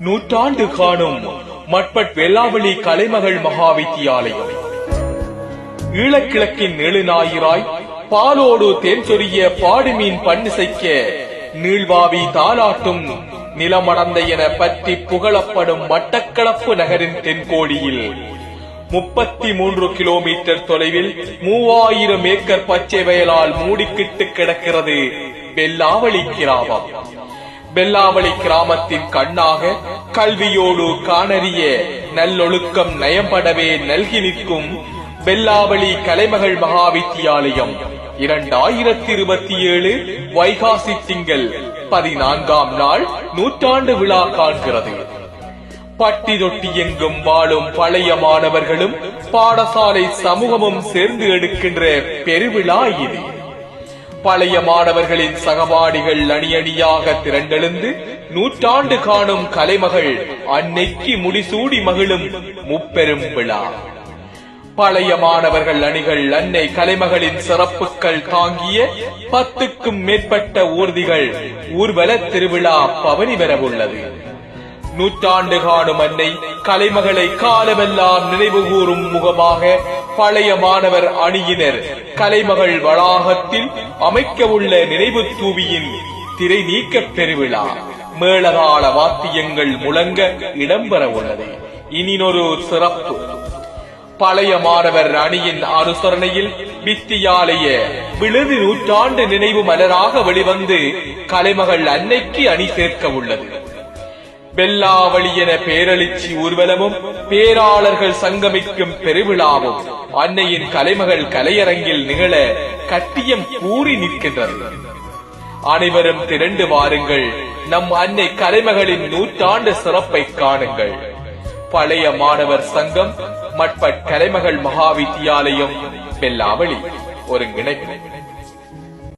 நூற்றாண்டு காணும் மட்பட் வெள்ளாவளி கலைமகள் மகா வித்தியாலயம் ஈழக்கிழக்கின் நெழுநாயிராய் பாலோடு தேன் சொரிய பாடுமீன் பண்ணிசைக்க நீள்வாவி தாலாட்டும் நிலமடந்த என பற்றி புகழப்படும் மட்டக்களப்பு நகரின் தென்கோடியில் முப்பத்தி மூன்று கிலோமீட்டர் தொலைவில் மூவாயிரம் ஏக்கர் பச்சை வயலால் மூடிக்கிட்டு கிடக்கிறது வெள்ளாவளி கிராமம். வெள்ளாவளி கிராமத்தின் கண்ணாக கல்வியோடு காணறிய நல்லொழுக்கம் நயம்படவே நல்கி நிற்கும் வெள்ளாவளி கலைமகள் மகா வித்தியாலயம் இரண்டாயிரத்தி இருபத்தி ஏழு வைகாசி திங்கள் பதினான்காம் நாள் நூற்றாண்டு விழா காண்கிறது. பட்டி தொட்டி எங்கும் வாழும் பழைய மாணவர்களும் பாடசாலை சமூகமும் சேர்ந்து எடுக்கின்ற பெருவிழா இது. பழைய மாணவர்களின் சகபாடிகள் அணியணியாக திரண்டெழுந்து நூற்றாண்டு காணும் கலைமகள் அன்னைக்கு முடிசூடி மகிழும் முப்பெரும் விழா. பழைய மாணவர்கள் அணிகள் அன்னை கலைமகளின் சிறப்புகள் தாங்கிய பத்துக்கும் மேற்பட்ட ஊர்திகள் ஊர்வல திருவிழா பவனி பெறவுள்ளது. நூற்றாண்டு காணும் அன்னை கலைமகளை காலமெல்லாம் நினைவு கூறும் முகமாக பழைய மாணவர் அணியினர் கலைமகள் வளாகத்தில் அமைக்கவுள்ள நினைவு தூவியின் திரை நீக்க பெருவிழா. மேளகால வாத்தியங்கள் முழங்க இடம்பெற உள்ளது. இனினொரு சிறப்பு. பழைய மாணவர் அணியின் அனுசரணையில் வித்தியாலய விழுது நூற்றாண்டு நினைவு மலராக வெளிவந்து கலைமகள் அன்னைக்கு அணி சேர்க்க உள்ளது. வெல்லாவளி என பேரழிச்சி ஊர்வலமும் பேராளர்கள் சங்கமிக்கும் பெருவிழாவும் அன்னையின் கலைமகள் கலையரங்கில் நிகழ கட்டியம் கூறி நிற்கின்றது. அனைவரும் திரண்டு வாருங்கள் நம் அன்னை கலைமகளின் நூற்றாண்டு சிறப்பை காணுங்கள். பழைய மாணவர் சங்கம் மட்பட் கலைமகள் மகாவித்தியாலயம் வெல்லாவளி ஒருங்கிணைப்பு.